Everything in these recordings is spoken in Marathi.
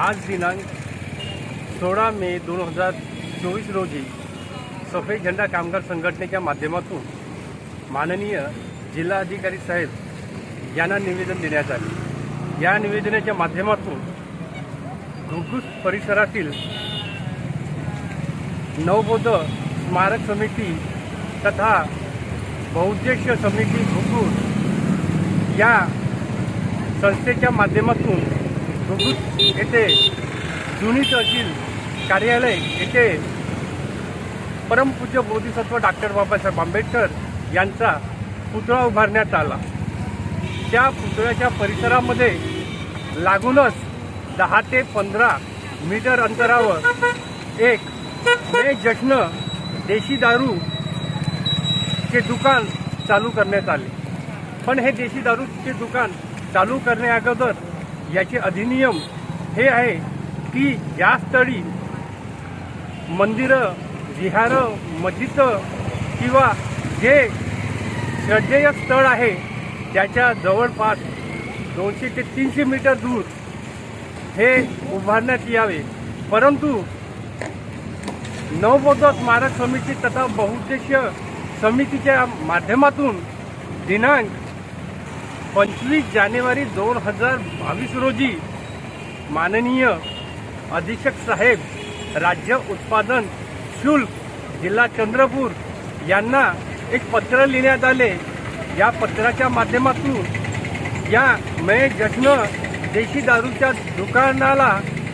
आज दिनांक सोळा मे दोन हजार चोवीस रोजी सफेद झेंडा कामगार संघटनेच्या माध्यमातून माननीय जिल्हाधिकारी साहेब यांना निवेदन देण्यात आले. या निवेदनाच्या माध्यमातून घुग्गुस परिसरातील नवबोध स्मारक समिती तथा बहुउद्देशीय समिती घुग्गुस या संस्थेच्या माध्यमातून घुगुस येथे जुनी तहसील कार्यालय येथे परमपूज्य बोधिसत्व डॉक्टर बाबासाहेब आंबेडकर यांचा पुतळा उभारण्यात आला. त्या पुतळ्याच्या परिसरामध्ये लागूनच दहा ते पंधरा मीटर अंतरावर एक मे जश्न देशी दारू चे दुकान चालू करण्यात आले. पण हे देशी दारूचे दुकान चालू करण्याअगोदर याचे अधिनियम हे आहे की या स्थळी मंदिरं विहारं मस्जिदं किंवा जे श्रद्धेय स्थळ आहे त्याच्या जवळपास दोनशे ते तीनशे मीटर दूर हे उभारण्यात यावे. परंतु नवबोध स्मारक समिती तथा बहुउद्देशीय समितीच्या माध्यमातून दिनांक पंचवीस जानेवारी दोन हजार बावीस रोजी माननीय अधीक्षक साहेब राज्य उत्पादन शुल्क जिल्हा चंद्रपूर यांना एक पत्र लिहिण्यात आले. या पत्राच्या माध्यमातून या मे जश्न देशी दारूच्या दुकानाला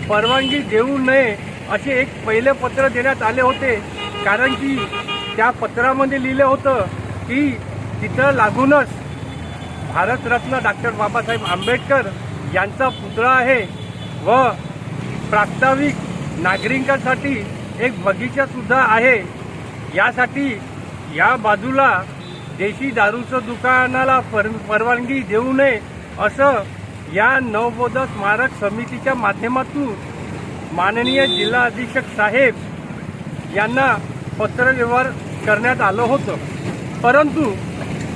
परवानगी देऊ नये असे एक पहिले पत्र देण्यात आले होते. कारण की त्या पत्रामध्ये लिहिलं होतं की तिथं लागूनच भारतरत्न डॉक्टर बाबासाहेब आंबेडकर यांचा पुतळा आहे व प्रास्ताविक नागरिकांसाठी एक बगीचासुद्धा आहे. यासाठी या बाजूला देशी दारूचं दुकानाला पर परवानगी देऊ नये असं या नवबोध स्मारक समितीच्या माध्यमातून माननीय जिल्हा अधीक्षक साहेब यांना पत्रव्यवहार करण्यात आलं होतं. परंतु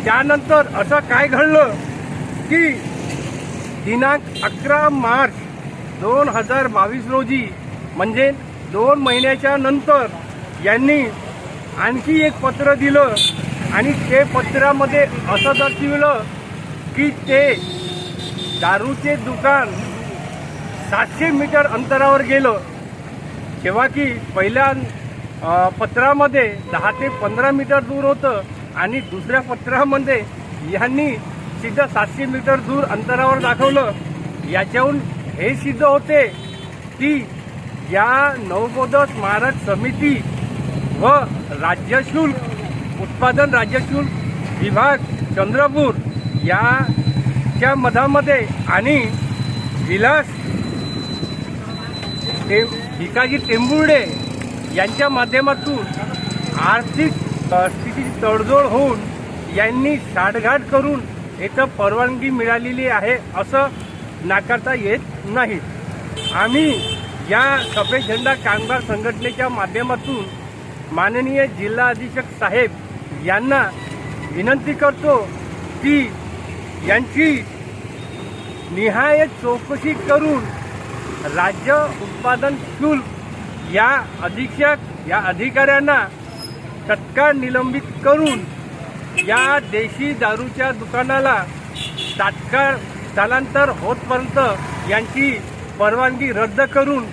त्यानंतर असं काय घडलं की दिनांक अकरा मार्च दोन हजार बावीस रोजी म्हणजे दोन महिन्याच्या नंतर यांनी आणखी एक पत्र दिलं आणि ते पत्रामध्ये असं दर्शविलं की ते दारूचे दुकान सातशे मीटर अंतरावर गेलं. जेव्हा की पहिल्या पत्रामध्ये दहा ते पंधरा मीटर दूर होतं आणि दुसऱ्या पत्रामध्ये यांनी सिद्ध सातशे मीटर दूर अंतरावर दाखवलं. याच्याहून हे सिद्ध होते की या नवबोध स्मारक समिती व राज्य शुल्क उत्पादन राज्य शुल्क विभाग चंद्रपूर याच्या मधामध्ये आणि विलास ते भिकाजी टेंबुर्डे यांच्या माध्यमातून आर्थिक स्थिती स्थितीची तडजोड होऊन यांनी साठगाठ करून इथं परवानगी मिळालेली आहे असं नाकारता येत नाही. आम्ही या सफेद झेंडा कामगार संघटनेच्या माध्यमातून माननीय जिल्हा अधीक्षक साहेब यांना विनंती करतो की यांची निहाय चौकशी करून राज्य उत्पादन शुल्क या अधीक्षक या अधिकाऱ्यांना तत्काळ निलंबित करून या देशी दारूच्या दुकानाला तात्काळ स्थलांतर होतपर्यंत यांची परवानगी रद्द करून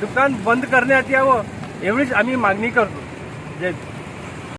दुकान बंद करण्यात यावं एवढीच आम्ही मागणी करतो. जय